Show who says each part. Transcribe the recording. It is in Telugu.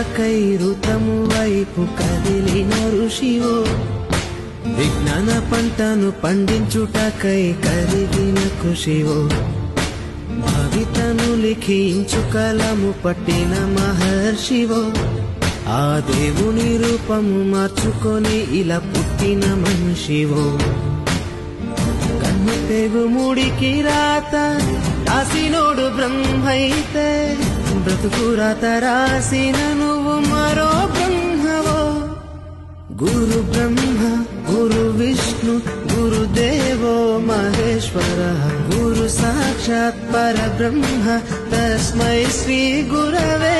Speaker 1: కై ఋతము వైపు కదిలిన ఋషివో విజ్ఞాన పంటను పండించుటకై కరిగిన కృషివో. భవితను లిఖించు కలము పట్టిన మహర్షివో ఆ దేవుని రూపము మార్చుకొని ఇలా పుట్టిన మనిషివో. కన్ను తెగు ముడికి రాత రాసినోడు బ్రహ్మైతే गुरतरासि ननुवमरो ब्रह्मवो गुरु ब्रह्म गुरुविष्णु गुरुदेवो महेश्वरः गुरु साक्षात् परब्रह्म तस्मै श्रीगुरवे